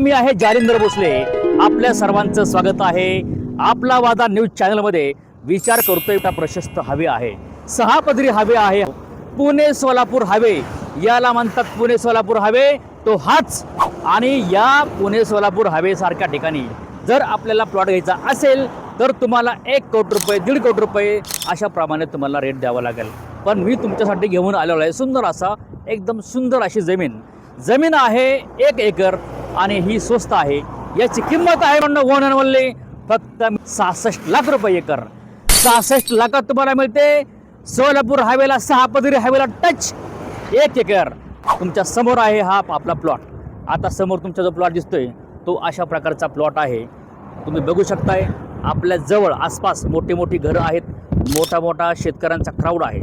मी आहे जालिंदर भोसले. आपल्या सर्वांचं स्वागत आहे. आपला वादा न्यूज चॅनलमध्ये विचार करतोय का प्रशस्त हवे आहे. सहा पदरी हवे आहे. पुणे सोलापूर हवे. याला म्हणतात पुणे सोलापूर हवे. तो हाच आणि या पुणे सोलापूर हवेसारख्या ठिकाणी जर आपल्याला प्लॉट घ्यायचा असेल तर तुम्हाला एक कोटी रुपये दीड कोटी रुपये अशा प्रमाणे तुम्हाला रेट द्यावा लागेल. पण मी तुमच्यासाठी घेऊन आलेलो आहे सुंदर असा एकदम सुंदर अशी जमीन. जमीन आहे एक एकर. आणि ही स्वस्त आहे. याची किंमत आहे म्हणणं वन वनले फक्त सहासष्ट लाख रुपये एकर. सहासष्ट लाखात तुम्हाला मिळते. सोलापूर हायवेला सहा पदरी हायवेला टच एक एकर. तुमच्यासमोर आहे हा आपला प्लॉट आता समोर तुमचा जो प्लॉट दिसतोय तो अशा प्रकारचा प्लॉट आहे. तुम्ही बघू शकताय आपल्या जवळ आसपास मोठी मोठी घरं आहेत. मोठा मोठा शेतकऱ्यांचा क्राऊड आहे.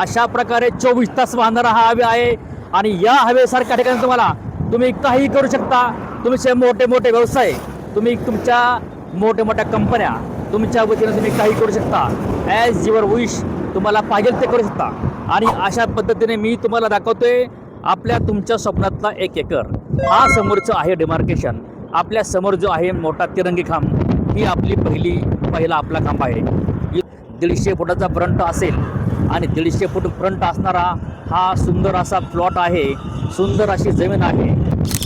अशा प्रकारे चोवीस तास वाहणारा हा हवे आहे. आणि या हवेसारख्या ठिकाणी तुम्हाला तुम्ही काही करू शकता. तुमचे मोठे मोठे व्यवसाय तुम्ही तुमच्या मोठ्या मोठ्या कंपन्या तुमच्या वतीनं तुम्ही काही करू शकता. ॲज युअर विश तुम्हाला पाहिजे ते करू शकता. आणि अशा पद्धतीने मी तुम्हाला दाखवतोय आपल्या तुमच्या स्वप्नातला एक एकर. हा समोरचं आहे डिमार्केशन आपल्यासमोर जो आहे मोठा तिरंगी खांब. ही आपली पहिली पहिला आपला खांब आहे. दीडशे फुटाचा फ्रंट असेल आणि दीडशे फूट फ्रंट असणारा हा सुंदर असा प्लॉट आहे. सुंदर अशी जमीन आहे.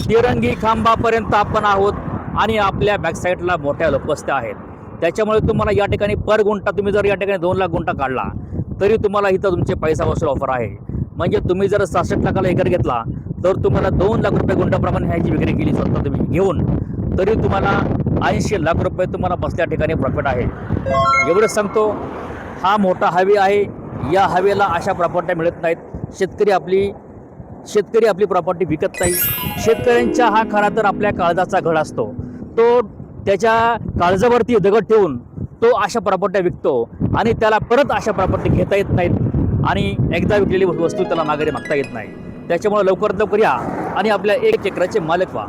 तिरंगी खांबापर्यंत आपण आहोत आणि आपल्या बॅकसाईडला मोठ्या लोकवस्त्या आहेत. त्याच्यामुळे तुम्हाला या ठिकाणी पर गुंठा तुम्ही जर या ठिकाणी दोन लाख गुंठा काढला तरी तुम्हाला इथं तुमचे पैसा वसूल ऑफर आहे. म्हणजे तुम्ही जर सहासष्ट लाखाला एकर घेतला तर तुम्हाला दोन लाख रुपये गुंठाप्रमाणे ह्याची विक्री केली स्वतः तुम्ही घेऊन तरी तुम्हाला ऐंशी लाख रुपये तुम्हाला बसल्या ठिकाणी प्रॉफिट आहे. एवढंच सांगतो हा मोठा हवे आहे. या हवेला अशा प्रॉपर्ट्या मिळत नाहीत. शेतकरी आपली शेतकरी आपली प्रॉपर्टी विकत नाही. शेतकऱ्यांच्या हा खरा तर आपल्या काळजाचा घड असतो. तो त्याच्या काळजावरती दगड ठेवून तो अशा प्रॉपर्ट्या विकतो आणि त्याला परत अशा प्रॉपर्टी घेता येत नाहीत आणि एकदा विकलेली वस्तू त्याला माघारी मागता येत नाही. त्याच्यामुळे लवकरात लवकर या आणि आपल्या एक एकराचे मालक व्हा.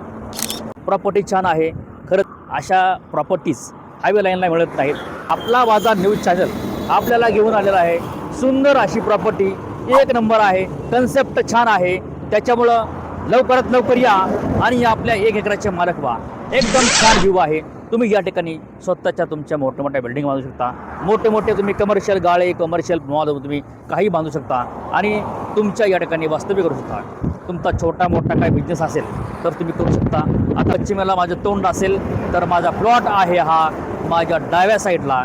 प्रॉपर्टी छान आहे. खरंच अशा प्रॉपर्टीज हायवे लाईनला मिळत नाहीत. आपला वाजा न्यूज चॅनल आपल्याला घेऊन आलेला आहे. सुंदर अशी प्रॉपर्टी एक नंबर आहे. कन्सेप्ट छान आहे. त्याच्यामुळं लवकरात लवकर या आणि या आपल्या एक एकराचे मालक व्हा. एकदम छान व्ह्यू आहे. तुम्ही या ठिकाणी स्वतःच्या तुमच्या मोठ्या मोठ्या बिल्डिंग बांधू शकता. मोठे मोठे तुम्ही कमर्शियल गाळे कमर्शियल मॉल तुम्ही काही बांधू शकता. आणि तुमच्या या ठिकाणी वास्तव्य करू शकता. तुमचा छोटा मोठा काही बिझनेस असेल तर तुम्ही करू शकता. आता पश्चिमेला माझं तोंड असेल तर माझा प्लॉट आहे हा माझ्या डाव्या साईडला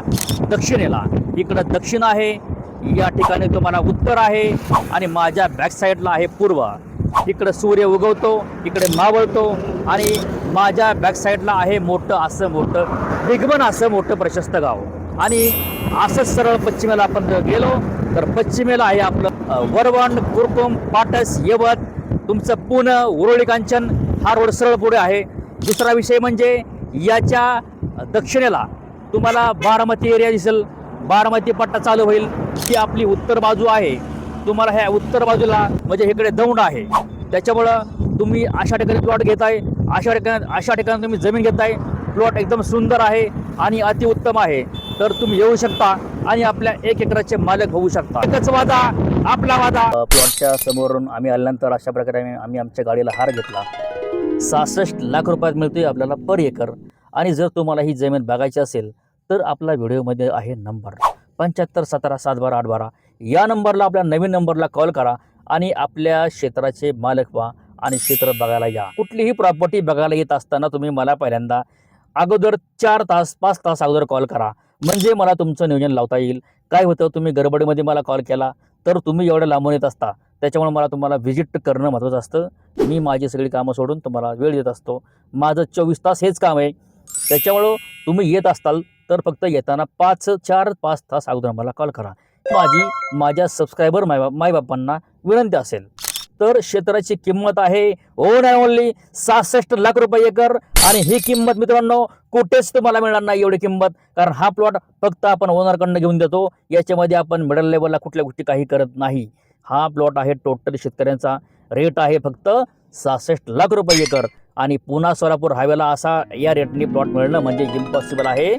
दक्षिणेला. इकडं दक्षिण आहे या ठिकाणी तुम्हाला उत्तर आहे आणि माझ्या बॅकसाईडला आहे पूर्व. इकडं सूर्य उगवतो इकडे मावळतो आणि माझ्या बॅकसाईडला आहे मोठं असं मोठं दिग्बन असं मोठं प्रशस्त गाव. आणि असंच सरळ पश्चिमेला आपण जर गेलो तर पश्चिमेला आहे आपलं वरवण कुरकुम पाटस यवत तुमचं पुणे उरोळी कांचन हा रोड सरळ पुढे आहे. दुसरा विषय म्हणजे याच्या दक्षिणेला तुम्हाला बारामती एरिया दिसेल. बारामती पट्टा चालू होईल. ती आपली उत्तर बाजू आहे. तुम्हाला ह्या उत्तर बाजूला म्हणजे इकडे दौंड आहे. त्याच्यामुळं तुम्ही अशा ठिकाणी प्लॉट घेताय. अशा ठिकाणी अशा ठिकाणी तुम्ही जमीन घेताय. प्लॉट एकदम सुंदर आहे आणि अतिउत्तम आहे. तर तुम्ही येऊ शकता आणि आपल्या एक एकराचे मालक होऊ शकता. एकच वादा आपला वादा. प्लॉटच्या समोरून आम्ही आल्यानंतर अशा प्रकारे आम्ही आमच्या गाडीला हार घेतला. सहासष्ट लाख रुपयात मिळतोय आपल्याला पर एकर. आणि जर तुम्हाला ही जमीन बघायची असेल तर आपला व्हिडिओमध्ये आहे नंबर पंच्याहत्तर सतरा सात बारा आठ बारा या नंबरला आपल्या नवीन नंबरला कॉल करा आणि आपल्या क्षेत्राचे मालक व्हा आणि क्षेत्र बघायला या. कुठलीही प्रॉपर्टी बघायला येत असताना तुम्ही मला पहिल्यांदा अगोदर चार तास पाच तास अगोदर कॉल करा. म्हणजे मला तुमचं नियोजन लावता येईल. काय होतं? तुम्ही गडबडीमध्ये मला कॉल केला तर तुम्ही एवढं लांबून येत असता. त्याच्यामुळे मला तुम्हाला व्हिजिट करणं महत्त्वाचं असतं. मी माझी सगळी कामं सोडून तुम्हाला वेळ देत असतो. माझं चोवीस तास हेच काम आहे. त्याच्यामुळं तुम्ही येत असताल तर फक्त येताना पाच चार पाच तास अगोदर मला कॉल करा. माझी माझ्या सबस्क्रायबर माय मायबापांना विनंती असेल. तर क्षेत्राची किंमत आहे. हो ओन अँड ओनली सहासष्ट लाख रुपये एकर आणि ही किंमत मित्रांनो कुठेच तुम्हाला मिळणार नाही एवढी किंमत. कारण हा प्लॉट फक्त आपण ओनरकडनं घेऊन देतो. याच्यामध्ये आपण मिडल लेवलला कुठल्या गोष्टी काही करत नाही. हा प्लॉट आहे टोटल शेतकऱ्यांचा. रेट आहे फक्त सहासष्ट लाख रुपये एकर. आणि पुन्हा सोलापूर हायवेला असा या रेटने प्लॉट मिळणं म्हणजे इम्पॉसिबल आहे.